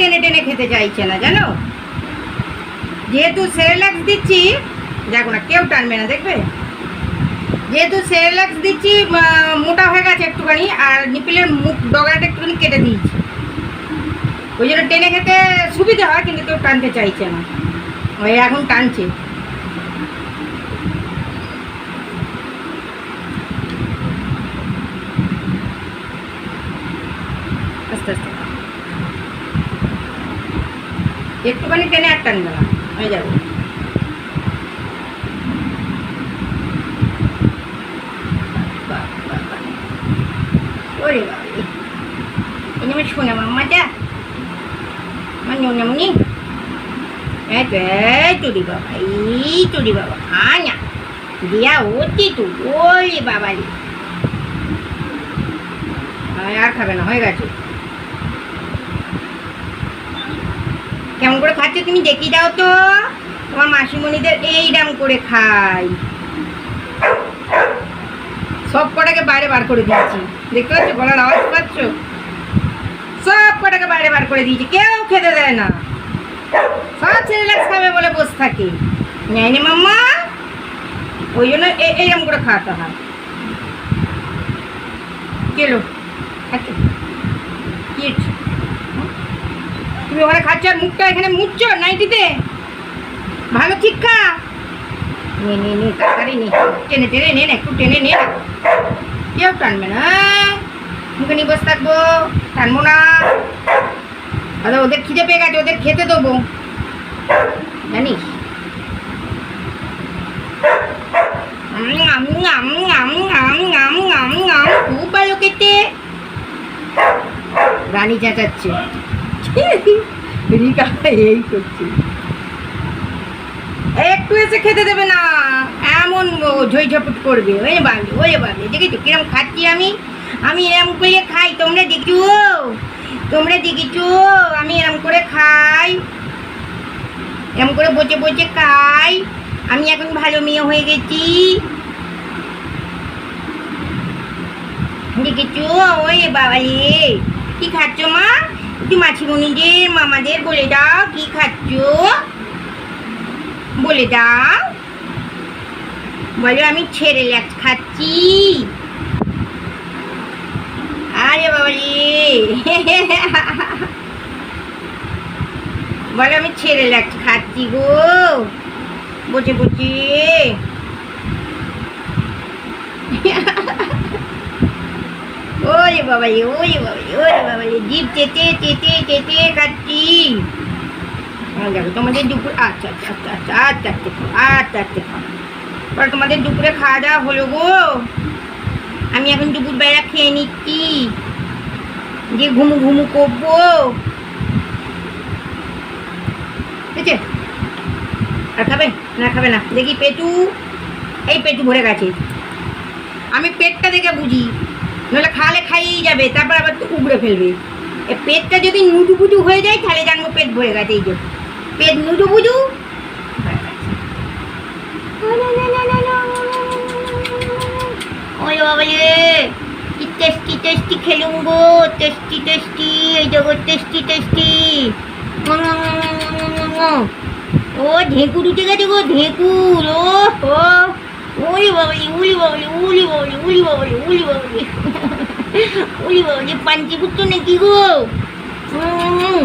টেনে টেনে খেতে চাইছে না, জানো? যেহেতু সেরেলাক্স দিচ্ছি, দেখো না, কেউ টানবে না, দেখবে? যেহেতু সেরেলাক্স দিচ্ছি মোটা হয়ে গেছে একটুখানি, আর নিপিলের মুখ, ডগাটা একটুখানি কেটে দিয়েছি। ওই জন্য টেনে খেতে সুবিধা হয়, কিন্তু কেউ টানতে চাইছে না। ওই এখন টানছে। একটুখানি টেনে আর টানবে না। হয়ে যাবে। ওরে এই আমার শোনা মামাটা আমার নোনামনি। এই তো এই চুরি বাবা, এই চুরি বাবা আনা দিয়া অতি তু, ওরে বাবা আর খাবে না, হয়ে গেছে। কেমন করে খাচ্ছে তুমি দেখিয়ে দাও তো। তোমার মাসিমণিদের এইরাম করে খাই। সব কটাকে বাইরে বার করে দিয়েছি। দেখতে পাচ্ছ? গলার আওয়াজ পাচ্ছ? সব কটাকে বাইরে বার করে দিয়েছি। কেউ খেতে দেয় না। সব রিল্যাক্স খাবে বলে বসে থাকে। নেয়নি মাম্মা? ওই জন্য এইরকম করে খাওয়াতে হয়। কেলো আচ্ছা। কি? তুমি ওখানে খাচ্ছ আর মুখটা এখানে মুচ্ছ নাইটিতে? ভালো ঠিক খা নে নে নে, তাড়াতাড়ি নে। টেনে টেনে, নে, না, একটু টেনে নে। কেউ টানবে না মুখে নিয়ে বসে থাকব, টানবো না। আরে ওদের খিদে পেয়ে গেছে, ওদের খেতে দেবো। জানিস? খুব ভালো খেতে। রানী চেঁচাচ্ছে। একটু এসে খেতে দেবে না এমন ঝই ঝপট করবে ওই বাবলি ওই বাবলি দেখেছ কিরম খাচ্ছি আমি আমি এরম করে খাই তোমরা দেখছ তোমরা দেখেছ আমি এরম করে খাই এরম করে বসে বসে খাই আমি এখন ভালো মেয়ে হয়ে গেছি দেখেছ ওই বাবালি কি খাচ্ছ মা? একটু মাছিমণিদের মামাদের বলে দাও, কি খাচ্ছ? বলে দাও। বলো, আমি ছেড়ে ল্যাক্স খাচ্ছি। আরে বাবা রে। বলো, আমি ছেড়ে ল্যাক্স খাচ্ছি গো। বসে বসে। বাবা ওরে বাবা রে ওরে বাবা রে জিভ চেটে চেটে চেটে দেখো, তোমাদের দুপুর আচ্ছা আচ্ছা আচ্ছা আচ্ছা আচ্ছা আচ্ছা আচ্ছা আচ্ছা পরে তোমাদের দুপুরে খাওয়া দাওয়া হলো গো। আমি এখন দুপুরবেলা খেয়ে নিচ্ছি। যে ঘুমু ঘুমু করব। ঠিক আছে? আর খাবে? না খাবে না। দেখি পেটু। এই পেটু ভরে গেছে। আমি পেটটা দেখে বুঝি। নাহলে খালে খাইয়েই যাবে, তারপর আবার তো উগড়ে ফেলবে। এ পেটটা যদি নুটু পুটু হয়ে যায়, তাহলে জানব পেট ভরে গেছে, এই জন্য পেট নুটু পুটু ওই বাবা কি টেস্টি টেস্টি খেলুম গো টেস্টি টেস্টি টেস্টি ও ঢেকুর গেছে গো বাবলি উলি বাবলি উলি বাবালি উলি বাবালি উলি বাবালি ওই যে পাঞ্চিপুত্র নাকি গো? হুম।